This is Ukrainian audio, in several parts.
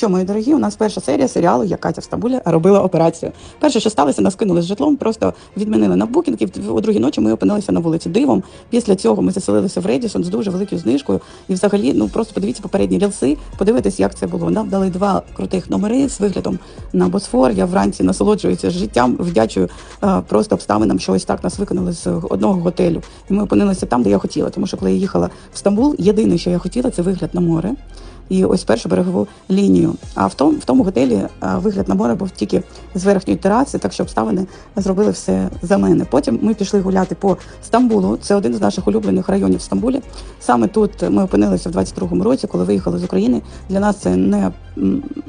Що, мої дорогі, у нас перша серія серіалу «Я Катя в Стамбулі робила операцію. Перше, що сталося, нас кинули з житлом, просто відмінили на букінг, і о другій ночі ми опинилися на вулиці дивом. Після цього ми заселилися в Редісон з дуже великою знижкою. І взагалі, ну просто подивіться попередні рілси, подивитись, як це було. Нам дали два крутих номери з виглядом на Босфор. Я вранці насолоджуюся життям, вдячую е, просто обставинам, що ось так нас викинули з одного готелю. І ми опинилися там, де я хотіла. Тому що коли я їхала в Стамбул, єдине, що я хотіла, це вигляд на море і ось першу берегову лінію. А в тому, в тому готелі вигляд на море був тільки з верхньої тераси, так що обставини зробили все за мене. Потім ми пішли гуляти по Стамбулу. Це один з наших улюблених районів в Стамбулі. Саме тут ми опинилися в 22-му році, коли виїхали з України. Для нас це не,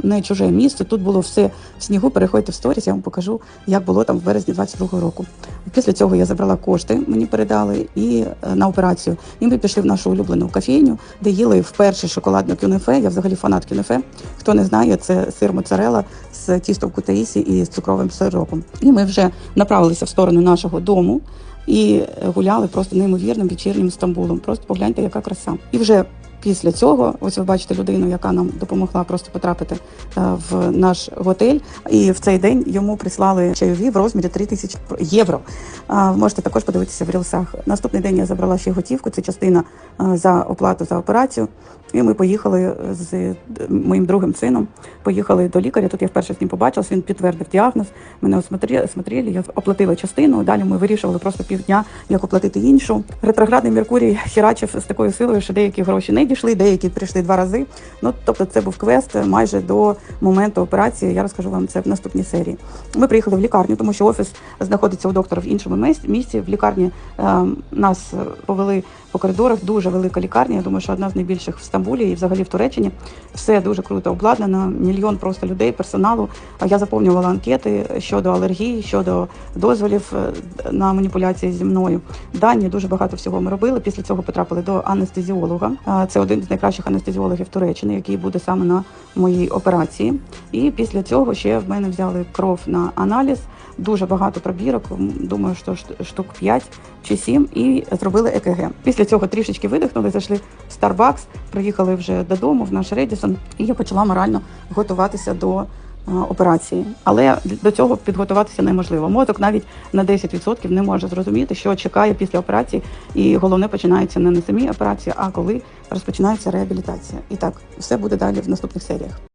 не чуже місце. Тут було все в снігу. Переходьте в сторіс, я вам покажу, як було там в березні 22-го року. Після цього я забрала кошти, мені передали і е, на операцію. І ми пішли в нашу улюблену кофейню, де їли вперше шоколадне кюнефе. Я взагалі фанат кюнефе. Хто не знає, це сир моцарела з тістом кутаїсі і з цукровим сиропом. І ми вже направилися в сторону нашого дому. І е, гуляли просто неймовірним вечірнім Стамбулом. Просто погляньте, яка краса. І вже після цього, ось ви бачите людину, яка нам допомогла просто потрапити е, в наш готель. І в цей день йому прислали чайові в розмірі 3 тисячі євро. А, Можете також подивитися в рілсах. Наступний день я забрала ще готівку. Це частина е, за оплату за операцію. І ми поїхали з е, моїм другим сином. Поїхали до лікаря. Тут я вперше з ним побачилась. Він підтвердив діагноз. Мене осмотрели, я оплатила частину. Далі ми вирішували просто півдня, як оплатити іншу. Ретроградний Меркурій херачив з такою силою, що деякі гроші не дійшли, деякі прийшли два рази. Ну тобто, це був квест майже до моменту операції. Я розкажу вам це в наступній серії. Ми приїхали в лікарню, тому що офіс знаходиться у доктора в іншому місці. В лікарні е, нас повели по коридорах. Дуже велика лікарня. Я думаю, що одна з найбільших в Стамбулі і взагалі в Туреччині. Все дуже круто обладнано. Мільйон просто людей, персоналу. А Я заповнювала анкети щодо алергії, щодо дозволів е, на маніпуляції зі мною. Дані дуже багато всього ми робили. Після цього потрапили до анестезіолога. Це один з найкращих анестезіологів Туреччини, який буде саме на моїй операції. І після цього ще в мене взяли кров на аналіз. Дуже багато пробірок, думаю, що штук 5 чи 7, і зробили ЕКГ. Після цього трішечки видихнули, зайшли в Starbucks, приїхали вже додому в наш Редісон, і я почала морально готуватися до операції. Але до цього підготуватися неможливо. Мозок навіть на 10% не може зрозуміти, що чекає після операції. І головне починається не на самій операції, а коли розпочинається реабілітація. І так, все буде далі в наступних серіях.